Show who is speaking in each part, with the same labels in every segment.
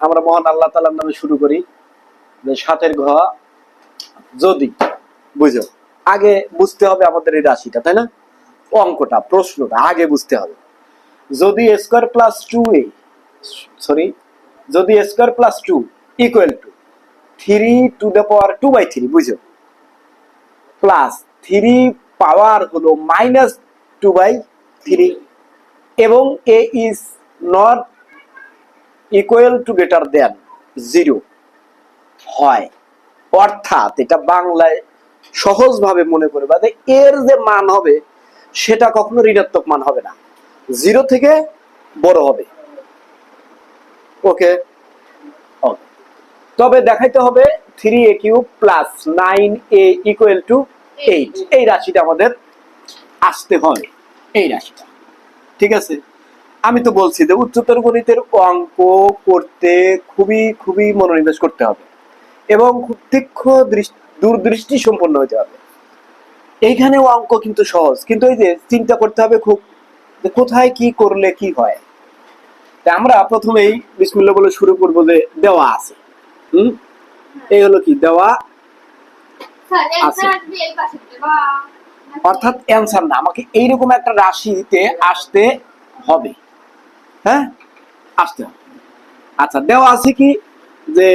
Speaker 1: আমরা মহান আল্লাহ তালার নামে শুরু করি। যে সাতের ঘ, যদি, বুঝো? আগে বুঝতে হবে আমাদের এই রাশিটা, তাই না? অঙ্কটা, প্রশ্নটা, আগে বুঝতে হবে। যদি square plus two a sorry যদি square plus two equal to three two the power two by three বুঝো? প্লাস থ্রি পাওয়ার হলো মাইনাস টু বাই থ্রি এবং a is not equal to greater than zero হয়। অর্থাৎ এটা বাংলায় সহজভাবে মনে করে বা এর যে মান হবে, সেটা কখনো ঋণাত্মক মান হবে না। জিরো থেকে বড় হবে। ওকে তবে দেখাইতে হবে three a cube plus nine a equal to eight এই রাশিটা আমাদের আসতে হবে এই রাশিটা। ঠিক আছে? আমি তো বলছি যে উচ্চতর গণিতের অঙ্ক করতে খুবই খুবই মনোনিবেশ করতে হবে এবং খুব তীক্ষ্ণ দূরদৃষ্টি সম্পন্ন হতে হবে। এইখানেও অঙ্ক কিন্তু সহজ কিন্তু এই যে চিন্তা করতে হবে খুব যে কোথায় কি করলে কি হয়। তা আমরা প্রথমেই বিসমিল্লা বলে শুরু করব যে দেওয়া আছে। হুম? এই হলো কি? দেওয়া আছে। অর্থাৎ অ্যান্সার না আমাকে এইরকম একটা রাশিতে আসতে হবে। হ্যাঁ? আসতে আচ্ছা দেওয়া আছে কি যে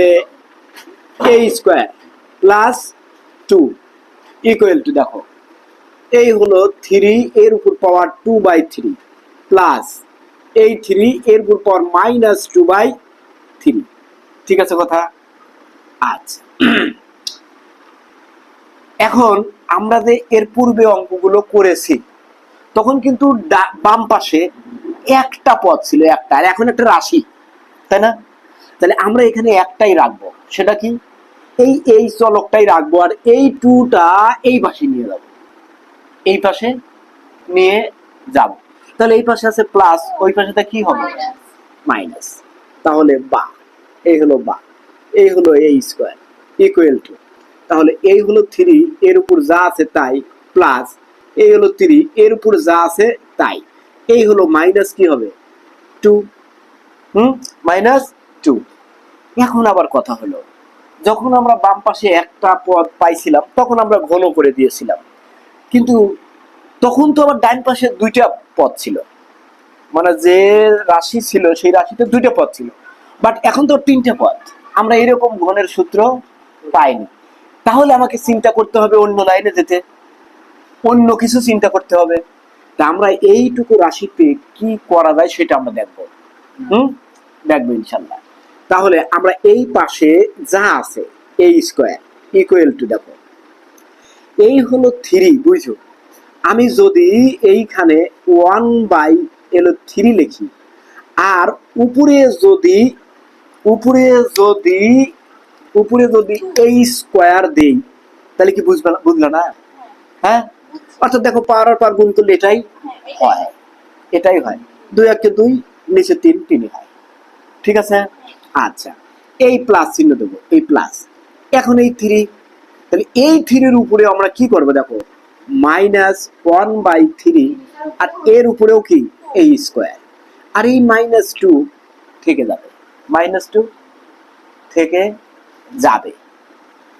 Speaker 1: a square plus two equal to দেখো, এই হলো থ্রি এর উপর power two by three plus এই থ্রি এর উপর power minus two by three ঠিক আছে কথা? আচ্ছা। এখন আমরা যে এর পূর্বে অঙ্কগুলো করেছি, তখন কিন্তু বাম পাশে একটা পদ ছিল একটা। আর এখন একটা রাশি তাই না? তাহলে আমরা এখানে একটাই রাখব। সেটা কি? এই এই চলকটাই রাখব আর এই টুটা এই পাশে নিয়ে যাব। এই পাশে নিয়ে যাব। তাহলে এই পাশে আছে প্লাস ওই পাশেটা কি হবে? মাইনাস তাহলে বা এই হলো বা এই হলো এই স্কোয়ার ইকুয়াল টু তাহলে এই হলো থ্রি এর উপর যা আছে তাই প্লাস এই হলো থ্রি এর উপর যা আছে তাই। এই হলো মাইনাস কি হবে? টু হুম? মাইনাস টু এখন আবার কথা হলো। যখন আমরা বাম পাশে একটা পদ পাইছিলাম, তখন আমরা ঘন করে দিয়েছিলাম। কিন্তু তখন তো আবার ডাইন পাশে দুইটা পদ ছিল। মানে যে রাশি ছিল, সেই রাশিতে দুইটা পদ ছিল। বাট এখন তো তিনটে পদ। আমরা এরকম ঘনের সূত্র পাইনি। তাহলে আমাকে চিন্তা করতে হবে অন্য লাইনে যেতে। অন্য কিছু চিন্তা করতে হবে। তা আমরা এইটুকু রাশিতে কি করা যায় সেটা আমরা দেখব। হুম? দেখব ইনশাল্লাহ তাহলে আমরা এই পাশে যা আছে এই স্কোয়ার ইকুয়াল টু দেখো। এই হলো থ্রি বুঝছ? আমি যদি এইখানে ওয়ান বাই এলো থ্রি লিখি, আর উপরে যদি উপরে যদি উপরে যদি এই স্কোয়ার দেই, তাহলে কি বুঝবে বুঝলো না? হ্যাঁ? অর্থাৎ দেখো, পার আর পার গুণ করলে এটাই হয়। এটাই হয়। দুই একে দুই, নিচে তিন তিনই হয়। ঠিক আছে? আচ্ছা এই প্লাস চিহ্ন দেবো, এই প্লাস এখন এই থ্রি তাহলে এই থ্রির উপরে আমরা কি করব দেখো? মাইনাস ওয়ান বাই থ্রি আর এর উপরেও কি? এই স্কোয়ার আর এই মাইনাস টু থেকে যাবে। মাইনাস টু থেকে যাবে।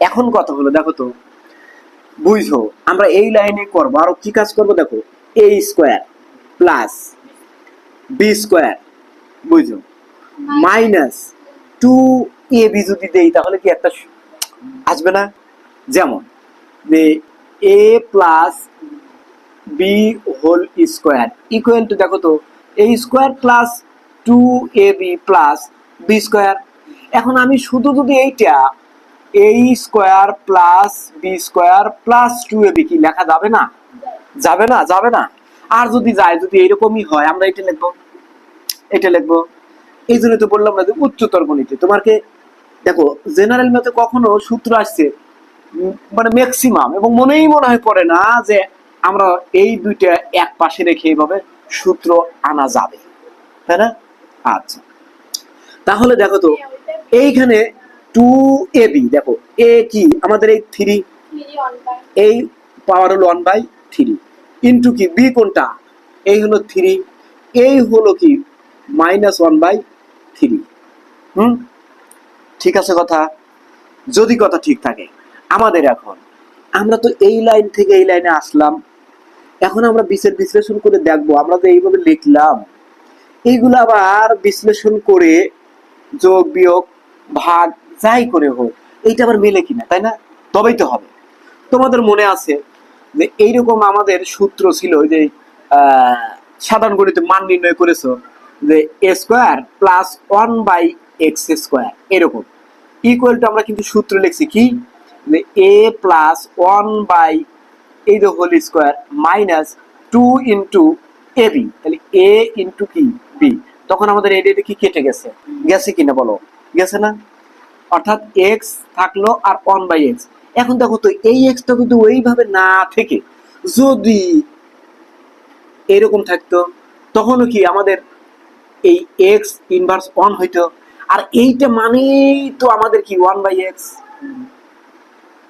Speaker 1: এখন কথা হলো দেখো তো? বুঝো আমরা এই লাইনে করব। আরও কি কাজ করব দেখো? A square plus b square বুঝো মাইনাস টু এ বি যদি দেই, তাহলে কি একটা আসবে না? যেমন, যে a plus b whole square equal to দেখো তো a square plus two a b plus b square এখন আমি শুধু যদি এইটা a square plus b square plus two a কি লেখা যাবে না? যাবে না যাবে না। আর যদি যায়, যদি এরকমই হয়, আমরা এটা লিখব। এটা লিখব। এই জন্য তো বললাম না যে উচ্চতর গণিতে। তোমাকে দেখো জেনারেল ম্যাথে কখনো সূত্র আসছে মানে ম্যাক্সিমাম এবং মনেই মনে হয় পড়ে না যে আমরা এই দুইটা এক পাশে রেখে এইভাবে সূত্র আনা যাবে। তাই না? আচ্ছা। তাহলে দেখো তো, এইখানে টু এ বি দেখো এ কি? আমাদের এই থ্রি এই পাওয়ার হলো ওয়ান বাই থ্রি ইন্টু কি? বি কোনটা? এই হলো থ্রি এই হলো কি? মাইনাস ওয়ান বাই থ্রি হুম? ঠিক আছে কথা? যদি কথা ঠিক থাকে। আমাদের এখন, আমরা তো এই লাইন থেকে এই লাইনে আসলাম। এখন আমরা বিচার বিশ্লেষণ করে দেখব। আমরা তো এইভাবে লিখলাম। এইগুলো আবার বিশ্লেষণ করে যোগ বিয়োগ ভাগ যাই করে হোক, এইটা আবার মেলে কিনা, তাই না? তবেই তো হবে। তোমাদের মনে আছে যে এইরকম আমাদের সূত্র ছিল যে সাধারণ গণিতে মান নির্ণয় করেছ, যে a square plus one by x square এরকম। ইকুয়াল টু আমরা কিন্তু সূত্র লিখছি কি? যে এ প্লাস ওয়ান বাই এই যে whole square minus two into a b তাহলে এ ইন্টু কি? বি তখন আমাদের এটা কি কেটে গেছে? গেছে কিনা বলো? গেছে না? অর্থাৎ এক্স থাকল আর ওয়ান বাই এক্স এখন দেখো তো, এই এক্সটা কিন্তু ওইভাবে না থেকে যদি এরকম থাকতো, তখনও কি আমাদের এই এক্স ইনভার্স ওয়ান হইতো? আর এইটা মানেই তো আমাদের কি ওয়ান বাই এক্স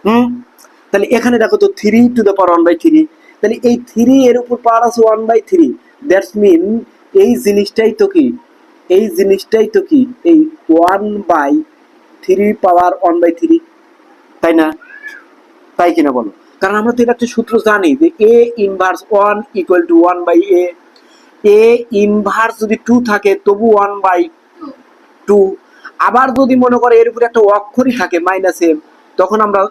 Speaker 1: হুম? তাহলে এখানে দেখো তো three to the power one by three তাহলে এই থ্রি এর উপর পাওয়ার আছে one by three that's mean এই জিনিসটাই তো কি, এই জিনিসটাই তো কি, এই one by three power one by three তাই না? তাই কিনা বলো? কারণ আমরা তো এটা একটা সূত্র জানি যে a inverse one equal to one by a a inverse যদি টু থাকে, তবু ওয়ান বাই টু আবার যদি মনে করে এর উপরে একটা অক্ষরই থাকে মাইনাস এম তখন আমরা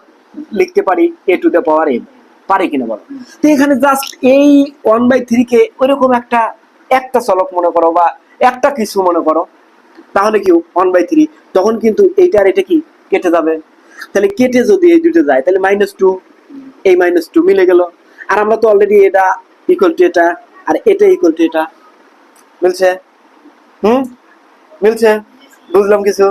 Speaker 1: লিখতে পারি a to the power m পারে কিনা বলো? তো এখানে জাস্ট এই ওয়ান বাই থ্রিকে ওইরকম একটা একটা চলক মনে করো বা একটা কিছু মনে করো। তাহলে কি ওয়ান বাই থ্রি তখন কিন্তু এইটা আর এটা কি কেটে যাবে? তাহলে কেটে যদি এই দুটো যায় তাহলে মাইনাস টু এই মাইনাস টু মিলে গেল। আর আমরা তো অলরেডি এটা ইকুয়াল টু এটা আর এটা ইকুয়াল টু এটা। মিলছে? হুম? মিলছে? বুঝলাম কিছু?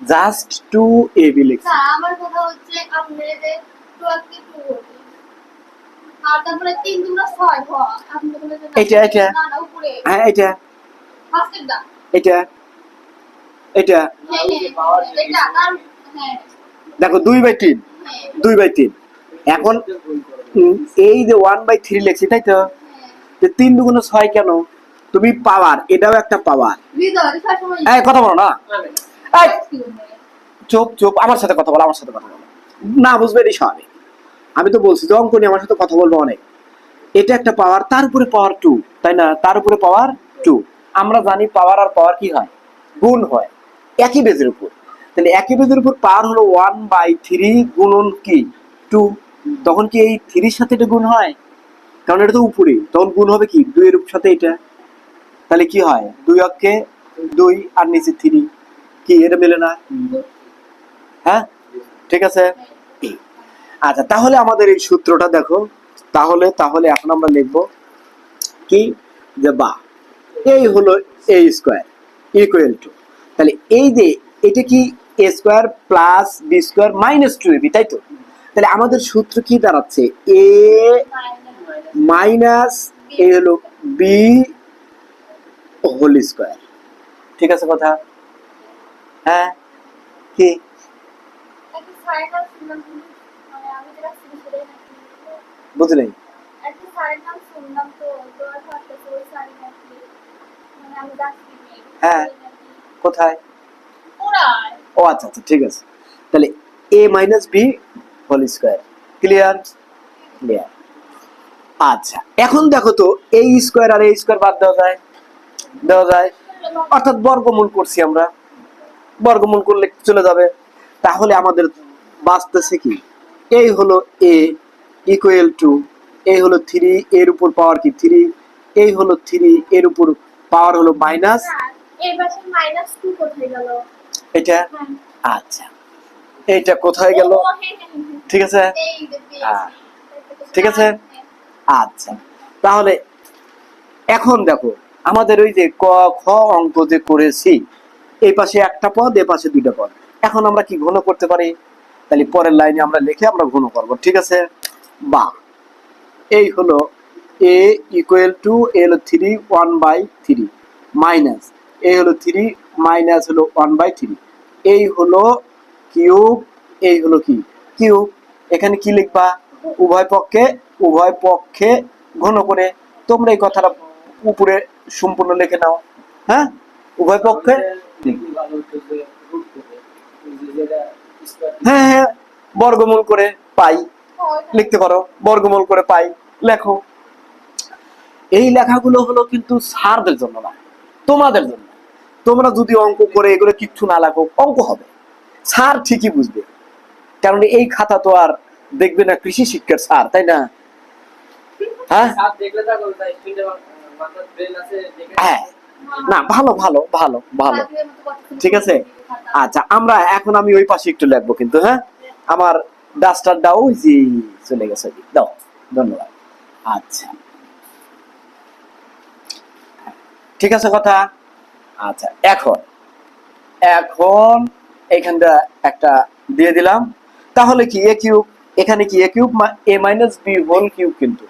Speaker 1: জাস্ট টু এ বি লিখছি।
Speaker 2: আমার কথা হচ্ছে আপনার যে টুয়েলভ কে টু আর তারপরে তিন দুগুলো ছয়
Speaker 1: হ্যাঁ এটা এটা এটা
Speaker 2: হ্যাঁ হ্যাঁ এটা? আর হ্যাঁ
Speaker 1: দেখো দুই বাই তিন।
Speaker 2: হ্যাঁ।
Speaker 1: দুই বাই তিন। এখন এই যে ওয়ান বাই থ্রি লেখছি তাই তো?
Speaker 2: হ্যাঁ।
Speaker 1: তিন দুগুণ ছয় কেন? তুমি পাওয়ার এটাও একটা পাওয়ার। এই কথা বলো না। চুপ চুপ আমার সাথে কথা বলো আমার সাথে কথা বলো। না বুঝবে এটাই স্বাভাবিক আমি তো বলছি যে অঙ্কনি আমার সাথে কথা বলব অনেক। এটা একটা পাওয়ার তার উপরে পাওয়ার টু তাই না? তার উপরে পাওয়ার টু আমরা জানি পাওয়ার আর পাওয়ার কি হয়? গুণ হয়। একই বেজের উপর। তাহলে একই বেজের উপর পাওয়ার হলো ওয়ান বাই থ্রি গুণন কি? টু তখন কি এই থ্রির সাথে এটা গুণ হয়? কারণ এটা তো উপরে। তখন গুণ হবে কি? দুইয়ের সাথে এটা। তাহলে কি হয়? দুই অক্ষে দুই আর নিচে থ্রি কি? এটা মেলে না? হ্যাঁ? ঠিক আছে? আচ্ছা তাহলে আমাদের এই সূত্রটা দেখো। তাহলে তাহলে এখন আমরা লিখব কি? যে বা। এই হলো এ স্কোয়ার ইকুয়াল টু তাহলে এই যে, এটা কি a square plus b square minus two a b তাই তো? তাহলে আমাদের সূত্র কি দাঁড়াচ্ছে? এ মাইনাস এই হলো বি হোল স্কোয়ার ঠিক আছে কথা? হ্যাঁ? কি?
Speaker 2: একটা
Speaker 1: হ্যাঁ। কোথায়? ও আচ্ছা আচ্ছা ঠিক আছে। তাহলে a minus b whole square clear clear আচ্ছা এখন দেখো তো এই স্কোয়ার আর এই স্কোয়ার বাদ দেওয়া যায়। দেওয়া যায়। অর্থাৎ বর্গমূল করছি আমরা। বর্গমূল করলে চলে যাবে। তাহলে আমাদের বাঁচতেছে কি? এই হলো এ ইকুয়াল টু এই হলো থ্রি এর উপর পাওয়ার কি থ্রি এই হলো থ্রি এর উপর পাওয়ার হলো মাইনাস? এটা? আচ্ছা। এইটা কোথায় গেল?
Speaker 2: হ্যাঁ, হ্যাঁ, হ্যাঁ।
Speaker 1: ঠিক আছে। হ্যাঁ। ঠিক আছে? আচ্ছা। তাহলে এখন দেখো আমাদের ওই যে ক খ অঙ্ক যে করেছি এই পাশে একটা পদ এ পাশে দুইটা পদ। এখন আমরা কি ঘন করতে পারি? তাহলে পরের লাইনে আমরা লিখে আমরা ঘন করব ঠিক আছে? বা এই হলো এ ইকুয়াল টু এ হলো three one by three minus এই হলো থ্রি মাইনাস হলো ওয়ান বাই থ্রি এই হলো কিউব এই হলো কি? কিউব এখানে কি লিখবা? উভয় পক্ষে উভয় পক্ষে ঘন করে। তোমরা এই কথাটা উপরে সম্পূর্ণ লিখে নাও। হ্যাঁ? উভয় পক্ষে? হ্যাঁ হ্যাঁ বর্গমূল করে পাই। লিখতে পারো, বর্গমূল করে পাই। লেখো। এই লেখাগুলো হলো কিন্তু স্যারদের জন্য না তোমাদের জন্য। তোমরা যদি অঙ্ক করে এগুলো কিচ্ছু না লেখো অঙ্ক হবে। স্যার ঠিকই বুঝবে। কারণ এই খাতা তো আর দেখবে না কৃষি শিক্ষার স্যার তাই না? হ্যাঁ? হ্যাঁ। না ভালো ভালো ভালো ভালো। ঠিক আছে? আচ্ছা আমরা এখন আমি ওই পাশে একটু লিখব কিন্তু হ্যাঁ? আমার ডাস্টারটা ওই যে চলে গেছে। দাও ধন্যবাদ। আচ্ছা। ঠিক আছে কথা? আচ্ছা এখন এখন এখানটা একটা দিয়ে দিলাম। তাহলে কি এ কিউব এখানে কি a cube a minus b whole cube কিন্তু।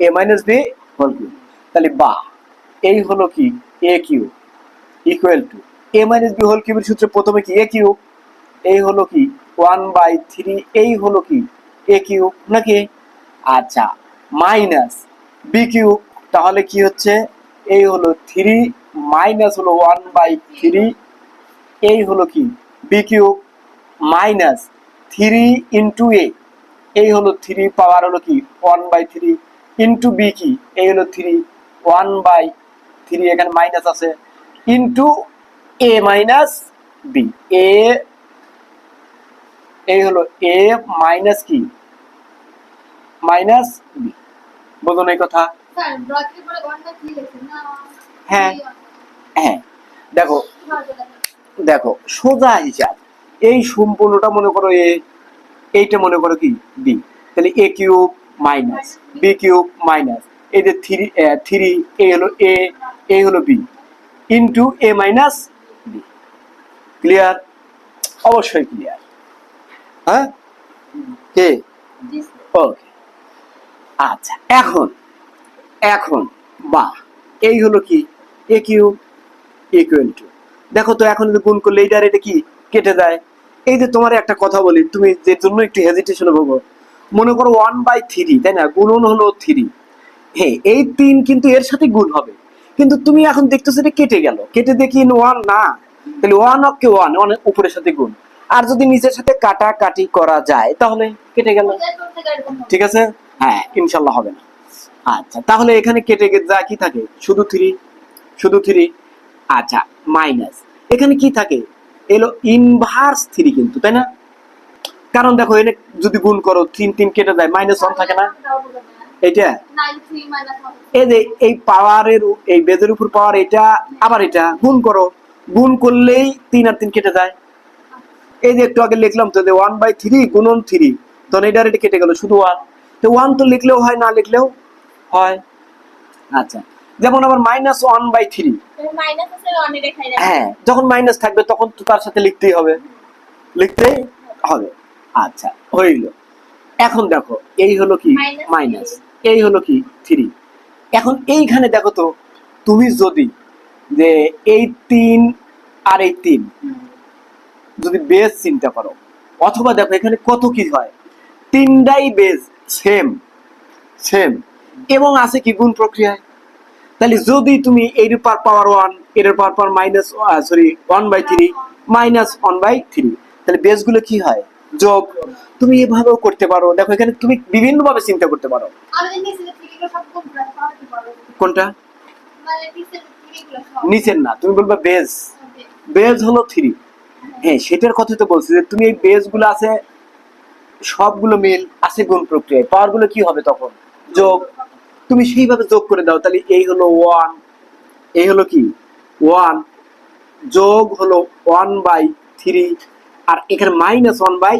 Speaker 1: A minus b whole cube তাহলে বা, এই হলো কি a cube equal to a minus b whole কিউবের সূত্রে প্রথমে কি এ কিউব এই হলো কি ওয়ান বাই থ্রি এই হলো কি এ কিউব নাকি? আচ্ছা মাইনাস বি কিউব তাহলে কি হচ্ছে? এই হলো থ্রি মাইনাস হলো ওয়ান বাই থ্রি এই হলো কি? B cube minus three into a এই হলো থ্রি পাওয়ার হলো কি? One by three into b কি? এই হলো থ্রি ওয়ান বাই থ্রি এখানে মাইনাস আছে into A minus B A এই হলো এ মাইনাস কি? মাইনাস বি বুঝুন এই কথা? হ্যাঁ। হ্যাঁ। দেখো দেখো সোজা হিসাব এই সম্পূর্ণটা মনে করো এ এইটা মনে করো কি? বি তাহলে a cube minus b cube minus এই যে থ্রি থ্রি এ হলো এ এ হলো b into a minus b clear অবশ্যই ক্লিয়ার হ্যাঁ? কে ওকে আচ্ছা এখন এখন বা এই হলো কি? এ কিউব ইকুয়াল টু দেখো তো এখন যদি গুণ করলে এইটার এটা কি? কেটে যায়। এই যে তোমার একটা কথা বলি তুমি যে জন্য একটু হেজিটেশন ভোগো মনে করো ওয়ান বাই থ্রি তাই না? গুণন হলো থ্রি হ্যাঁ এই তিন কিন্তু এর সাথে গুণ হবে। কিন্তু তুমি এখন দেখতেছো এটা কেটে গেল। কেটে দেখি ওয়ান না। তাহলে ওয়ান অফ ওয়ান ওয়ান উপরের সাথে গুণ। আর যদি নিচের সাথে কাটা কাটি করা যায় তাহলে কেটে গেল। ঠিক আছে? হ্যাঁ ইনশাল্লাহ হবে না। আচ্ছা। তাহলে এখানে কেটে যা কি থাকে? শুধু থ্রি শুধু থ্রি আচ্ছা মাইনাস এখানে কি থাকে? এলো ইনভার্স থ্রি কিন্তু, তাই না? কারণ দেখো, এনে যদি গুণ করো, তিন তিন কেটে যায় মাইনাস ওয়ান থাকে না? এইটা এই যে এই পাওয়ারের এই বেজের উপর পাওয়ার এটা, আবার এটা, গুণ করো। গুণ করলেই তিন আর তিন কেটে যায়। এই যে একটু আগে লিখলাম তো যে ওয়ান বাই থ্রি গুণন থ্রি তখন এটা এটা কেটে গেল, শুধু ওয়ান তো ওয়ান তো লিখলেও হয়, না লিখলেও হয়। আচ্ছা। যেমন আবার মাইনাস ওয়ান বাই থ্রি হ্যাঁ যখন মাইনাস থাকবে তখন তো তার সাথে লিখতেই হবে। লিখতেই হবে। আচ্ছা হইল। এখন দেখো এই হলো কি? মাইনাস এই হলো কি? থ্রি এখন এইখানে দেখো তো তুমি যদি যে এই তিন আর এই তিন যদি বেস চিন্তা করো অথবা দেখো এখানে কত কি হয়? তিনটাই বেস সেম সেম এবং আছে কি গুণ প্রক্রিয়ায়? তাহলে যদি তুমি এর পার পাওয়ার ওয়ানের পার power minus sorry one by three minus one by three তাহলে বেসগুলো কি হয়? যোগ। তুমি এভাবেও করতে পারো। দেখো এখানে তুমি বিভিন্ন ভাবে চিন্তা করতে পারো। কোনটা? নিচের না তুমি বলবে বেস বেজ হলো থ্রি হ্যাঁ সেটার কথা তো বলছি যে তুমি এই বেজগুলো আছে সবগুলো মিল আছে গুণ প্রক্রিয়ায়। পাওয়ারগুলো কি হবে তখন? যোগ। তুমি সেইভাবে যোগ করে দাও, তাহলে এই হলো ওয়ান এই হলো কি? ওয়ান যোগ হলো ওয়ান বাই থ্রি আর এখানে মাইনাস ওয়ান বাই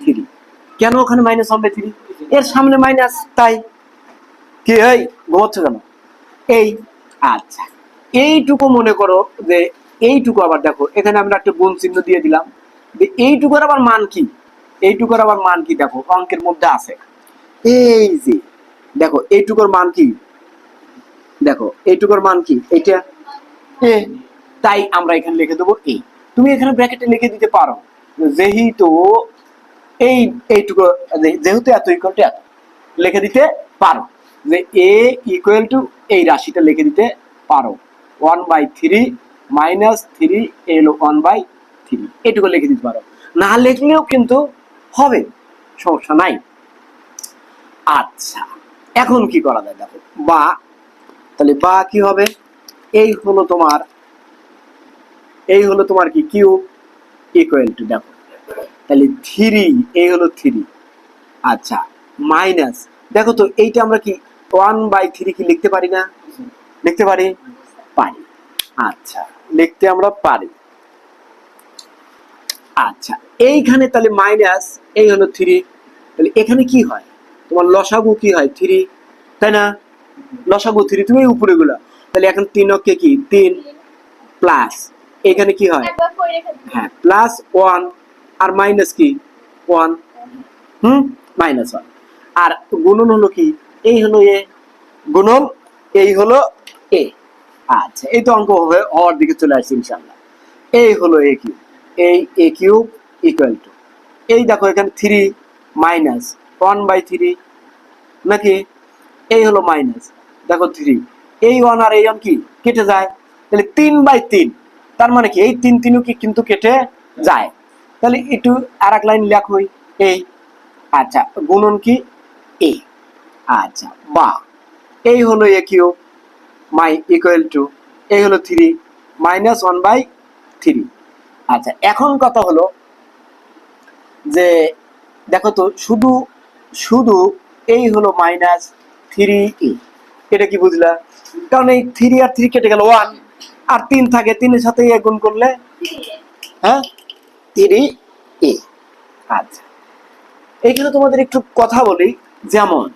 Speaker 1: থ্রি কেন ওখানে মাইনাস ওয়ান বাই থ্রি এর সামনে মাইনাস তাই? কি এই? ঘুমাচ্ছ কেন? এই আচ্ছা। এইটুকু মনে করো যে এইটুকু আবার দেখো, এখানে আমরা একটা গুণ চিহ্ন দিয়ে দিলাম। যে এইটুকুর আবার মান কি? এইটুকুর আবার মান কি দেখো? অঙ্কের মধ্যে আছে। এই যে দেখো এইটুকুর মান কি? দেখো এইটুকুর মান কি? এটা এ তাই আমরা এখানে লিখে দেবো এই তুমি এখানে ব্র্যাকেটে লিখে দিতে পারো। যেহেতু এই এইটুকু যেহেতু এত ইকুয়াল টু এত লিখে দিতে পারো। যে এ ইকুয়াল টু এই রাশিটা লিখে দিতে পারো। One by three minus three a হলো ওয়ান বাই থ্রি এটুকু লিখে দিতে পারো। না লিখলেও কিন্তু হবে। সমস্যা নাই। আচ্ছা। এখন কি করা যায় দেখো? বা, তাহলে বা কি হবে? এই হলো তোমার, এই হলো তোমার কি কিউ ইকুয়াল টু দেখো। তাহলে থ্রি, এই হলো থ্রি। আচ্ছা মাইনাস দেখো তো এইটা আমরা কি ওয়ান বাই থ্রি কি লিখতে পারি না? লিখতে পারি? পারি। আচ্ছা লিখতে আমরা পারি। আচ্ছা এইখানে তাহলে মাইনাস এই হলো থ্রি তাহলে এখানে কি হয়? তোমার লসাগু কি হয় থ্রি তাই না? লসাগু থ্রি তুমি উপরে গুলা। তাহলে এখন তিন অক্ষে কি? তিন প্লাস এখানে কি হয়? হ্যাঁ প্লাস ওয়ান আর মাইনাস কি? ওয়ান হুম? মাইনাস ওয়ান আর গুণন হলো কি? এই হলো এ। গুণন এই হলো এ। আচ্ছা এই তো অঙ্ক হয়ে- হওয়ার দিকে চলে আসছে ইনশাল্লাহ এই হলো এ কিউ এই এ কিউ ইকুয়াল টু এই দেখো এখানে three minus one by three নাকি? এই হলো মাইনাস দেখো থ্রি এই ওয়ান আর এই ওয়ান কি? কেটে যায়। তাহলে তিন বাই তিন। তার মানে কি? এই তিন তিনও কি কিন্তু কেটে যায়। তাহলে একটু আর এক লাইন লেখই এই আচ্ছা গুণন কি? এ আচ্ছা বা। এই হলো এ কিউ। মাই ইকুয়াল টু এই হলো three minus one by three আচ্ছা এখন কথা হলো যে, দেখো তো, শুধু শুধু এই হলো মাইনাস থ্রি এ এটা কি বুঝলা? কারণ এই থ্রি আর থ্রি কেটে গেল ওয়ান আর তিন থাকে, তিনের সাথে গুণ করলে হ্যাঁ? থ্রি এ আচ্ছা। এইখানে তোমাদের একটু কথা বলি, যেমন,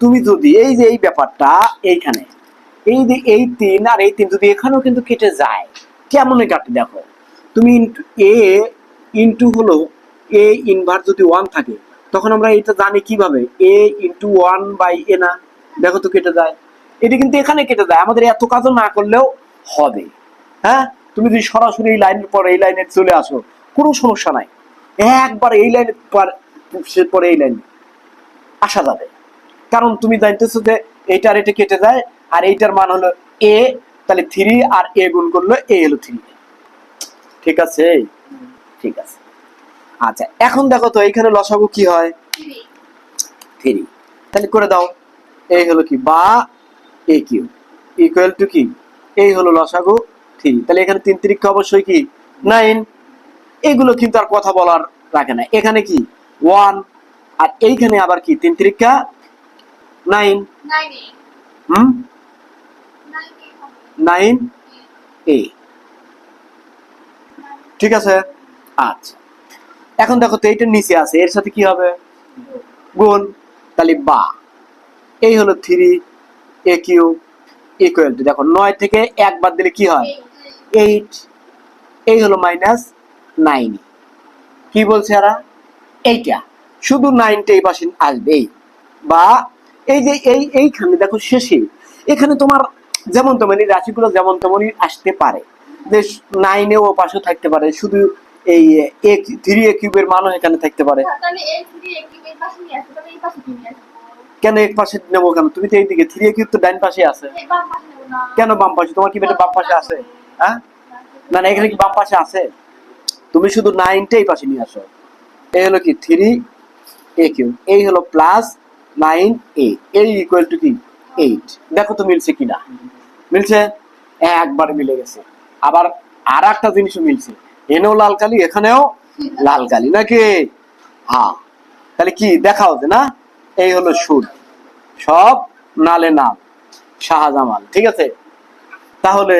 Speaker 1: তুমি যদি এই যে এই ব্যাপারটা এইখানে, এই যে এই তিন আর এই তিন যদি এখানেও কিন্তু কেটে যায়, কেমন কাটে দেখো? তুমি এ ইন্টু হলো এ ইনভার্স যদি ওয়ান থাকে তখন আমরা এটা জানি কীভাবে? A into one by a না? দেখো তো কেটে যায়। এটা কিন্তু এখানে কেটে যায়। আমাদের এত কাজও না করলেও হবে। হ্যাঁ? তুমি যদি সরাসরি এই লাইনের পর এই লাইনে চলে আসো কোনো সমস্যা নাই। একবার এই লাইনের পর পরে এই লাইনে আসা যাবে। কারণ তুমি জানতেছো যে এইটার এটা কেটে যায় আর এইটার মান হলো এ তাহলে থ্রি আর এ গুণ করল এ হলো থ্রি ঠিক আছে? ঠিক আছে। আচ্ছা এখন দেখো তো এইখানে লসাগু কি হয়? থ্রি। তাহলে করে দাও এই হলো কি? বা এ কিউ। ইকুয়াল টু কি? এই হলো লসাগু থ্রি। তাহলে এখানে তিন তিরিক্ষা অবশ্যই কি? নাইন। এগুলো কিন্তু আর কথা বলার রাখে না। এখানে কি? ওয়ান। আর এইখানে আবার কি? তিন তিরিক্ষা? নাইন। হুম?
Speaker 2: নাইন এ।
Speaker 1: ঠিক আছে? আচ্ছা। এখন দেখো তো এইটার নিচে আছে, এর সাথে কি হবে? গুণ তাহলে বা। এই হলো three A Q equal to দেখো নয় থেকে এক বাদ দিলে কি হয়? এইট এই হলো মাইনাস নাইন কি বলছে এরা? এইটা। শুধু নাইনটা এই পাশে আসবে এই বা এই যে এই এইখানে দেখো শেষে, এখানে তোমার যেমন তেমনি, রাশিগুলো যেমন তেমনই আসতে পারে। যে নাইনে ও পাশেও থাকতে পারে, শুধু এই এক থ্রি এ কিউবের মানও এখানে থাকতে পারে।
Speaker 2: কি
Speaker 1: কেন এক পাশে নেব কেন? তুমি তো এইদিকে থ্রি এ কিউব তো পাশে আছে কেন বাম পাশে? তোমার কি বেটা বাম পাশে আছে? হ্যাঁ? না না এখানে কি বাম পাশে আছে? তুমি শুধু নাইনটা এই পাশে নিয়ে আসো। এই হলো কি? থ্রি এ কিউ এই হলো প্লাস নাইন এ এই ইকুয়াল টু কি? এইট দেখো তো মিলছে কিনা। মিলছে? একবার মিলে গেছে। আবার আর একটা জিনিসও মিলছে। এনেও লাল কালি, এখানেও লাল কালি, নাকি? হ্যাঁ তাহলে কি, দেখা হচ্ছে না? এই হলো সুর। সব নালে নাল, শাহজামাল, ঠিক আছে? তাহলে